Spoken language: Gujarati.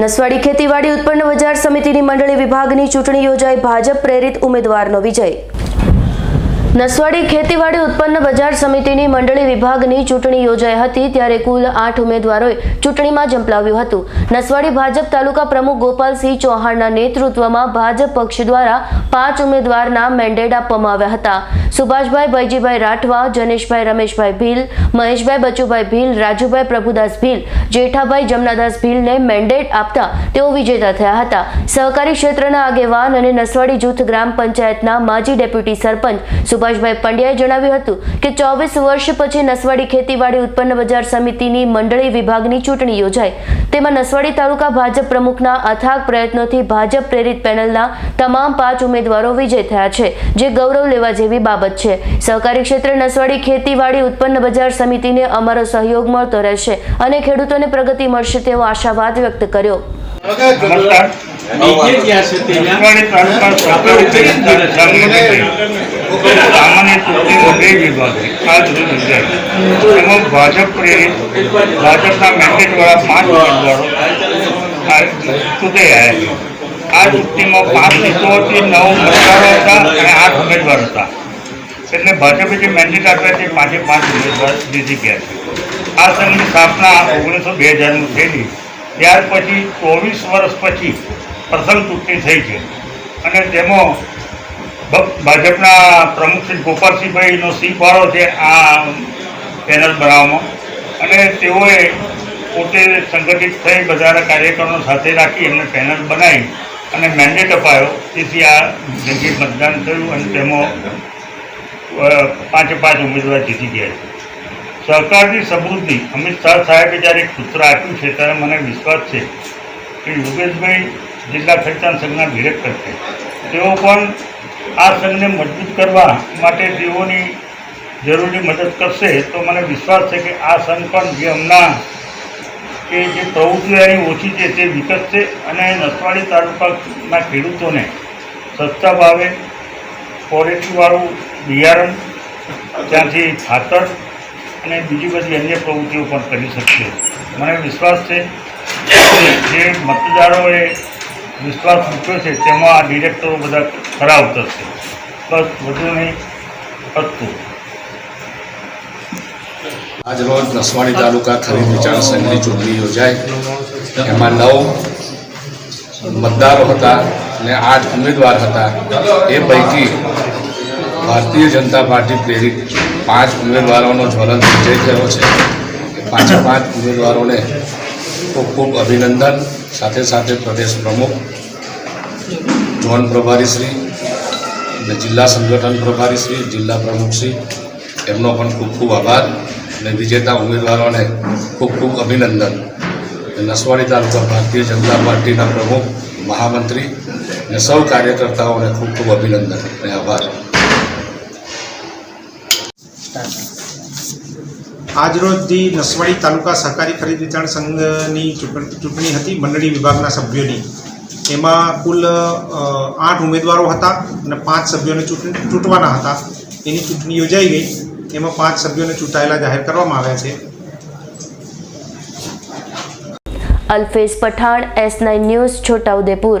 નસવાડી ખેતીવાડી ઉત્પન્ન બજાર સમિતિની મંડળી વિભાગની ચૂંટણી યોજાઈ. ભાજપ પ્રેરિત ઉમેદવારનો વિજય. નસવાડી ખેતીવાડી ઉત્પન્ન બજાર સમિતિની મંડળી વિભાગની ચૂંટણી યોજાઈ હતી ત્યારે કુલ આઠ ઉમેદવારોએ ચૂંટણીમાં ઝંપલાવ્યું હતું. નસવાડી ભાજપ તાલુકા પ્રમુખ ગોપાલસિંહ ચૌહાણના નેતૃત્વમાં ભાજપ પક્ષ દ્વારા પાંચ ઉમેદવારના મેન્ડેટ આપવામાં આવ્યા હતા. સુભાષભાઈ ભાઈજીભાઈ રાઠવા, જનેશભાઈ, રમેશભાઈ ભીલ, મહેશભાઈ, બચુભાઈ ભીલ, રાજુભાઈ પ્રભુદાસ ભીલ, જેઠાભાઈ જમનાદાસ ભીલને મેન્ડેટ આપતા તેઓ વિજેતા થયા હતા. સહકારી ક્ષેત્રના આગેવાન અને નસવાડી જૂથ ગ્રામ પંચાયતના માજી ડેપ્યુટી સરપંચ સુભાષભાઈ પંડ્યાએ જણાવ્યું હતું કે ચોવીસ વર્ષ પછી નસવાડી ખેતીવાડી ઉત્પન્ન બજાર સમિતિની મંડળી વિભાગની ચૂંટણી યોજાઈ. તેમાં નસવાડી તાલુકા ભાજપ પ્રમુખના અથાગ પ્રયત્નોથી ભાજપ પ્રેરિત પેનલના તમામ પાંચ ઉમેદવારો વિજય થયા છે, જે ગૌરવ લેવા જેવી બાબત છે. સહકારી ક્ષેત્રે નસવાડી ખેતીવાડી ઉત્પન્ન બજાર સમિતિને અમારો સહયોગ મળતો રહેશે અને ખેડૂતોને પ્રગતિ મળશે તેવો આશાવાદ વ્યક્ત કર્યો. સામાન્ય ચૂંટણી બે વિભાગે. આજ એમાં ભાજપ પ્રેરિત ભાજપના મેન્ડેટવાળા પાંચ ઉમેદવારો. ચૂંટાઈ આવ્યા છે આ ચૂંટણીમાં પાંચ સીટો હતી નવ મતદારો હતા અને આઠ ઉમેદવાર હતા. એટલે ભાજપે જે મેન્ડેટ આપ્યા છે પાંચે પાંચ ઉમેદવાર જીતી ગયા છે. આ સંઘની સ્થાપના ઓગણીસો બે હજારમાં થયેલી. ત્યાર પછી ચોવીસ વર્ષ પછી પ્રથમ ચૂંટણી થઈ છે. અને તેમાં ભાજપના પ્રમુખ શ્રી ગોપાલસિંહભાઈનો સિંહ ફાળો છે આ પેનલ બનાવવામાં. અને તેઓએ પોતે સંગઠિત થઈ બધાના કાર્યકરો સાથે રાખી એમને પેનલ બનાવી અને મેન્ડેટ અપાયો. તેથી આ જગ્યાએ મતદાન થયું અને તેમાં પાંચે પાંચ ઉમેદવાર જીતી ગયા છે. સહકારની સમૃદ્ધિ અમિત શાહ સાહેબે જ્યારે એક સૂત્ર આપ્યું છે, ત્યારે મને વિશ્વાસ છે કે યોગેશભાઈ જિલ્લા ખેડતાન સંઘના ડિરેક્ટર છે. તેઓ પણ આ સંઘને મજબૂત કરવા માટે તેઓની જરૂરી મદદ કરશે. તો મને વિશ્વાસ છે કે આ સંઘ પણ જે હમણાં કે જે પ્રવૃત્તિઓ એની ઓછી છે તે વિકસશે અને નસવાડી તાલુકાના ખેડૂતોને સસ્તા ભાવે ક્વોલિટીવાળું બિયારણ, ત્યાંથી ખાતર અને બીજી બધી અન્ય પ્રવૃત્તિઓ પણ કરી શકશે. મને વિશ્વાસ છે જે મતદારોએ વિશ્વાસ મૂક્યો છે, તેમાં આ ડિરેક્ટરો બધા ખરા ઉતરશે બસ વધુ નહીં હતું આજ રોજ નસવાડી તાલુકા ખરીદ વિચાર સંઘની ચૂંટણી યોજાઈ. એમાં નવ મતદારો હતા અને આઠ ઉમેદવાર હતા. એ પૈકી ભારતીય જનતા પાર્ટી પ્રેરિત પાંચ ઉમેદવારોનો જ્વલંત વિજય થયો છે. પાંચે પાંચ ઉમેદવારોને ખૂબ ખૂબ અભિનંદન. સાથે સાથે પ્રદેશ પ્રમુખ ઝોન પ્રભારીશ્રી, અને જિલ્લા સંગઠન પ્રભારીશ્રી, જિલ્લા પ્રમુખશ્રી, એમનો પણ ખૂબ ખૂબ આભાર અને વિજેતા ઉમેદવારોને ખૂબ ખૂબ અભિનંદન. નસવાડી તાલુકા ભારતીય જનતા પાર્ટીના પ્રમુખ, મહામંત્રી અને સૌ કાર્યકર્તાઓને ખૂબ ખૂબ અભિનંદન અને આભાર. આજરોજ દી નસવાડી તાલુકા સહકારી ખરીદ વેચાણ સંઘની ચૂંટણી હતી મંડળી વિભાગના સભ્યોની. એમાં કુલ આઠ ઉમેદવારો હતા અને પાંચ સભ્યોને ચૂંટણી ચૂંટવાના હતા. એની ચૂંટણી યોજાઈ ગઈ. એમાં પાંચ સભ્યોને ચૂંટાયેલા જાહેર કરવામાં આવ્યા છે. Alfez Pathan, S nine news, Chhota Udaipur.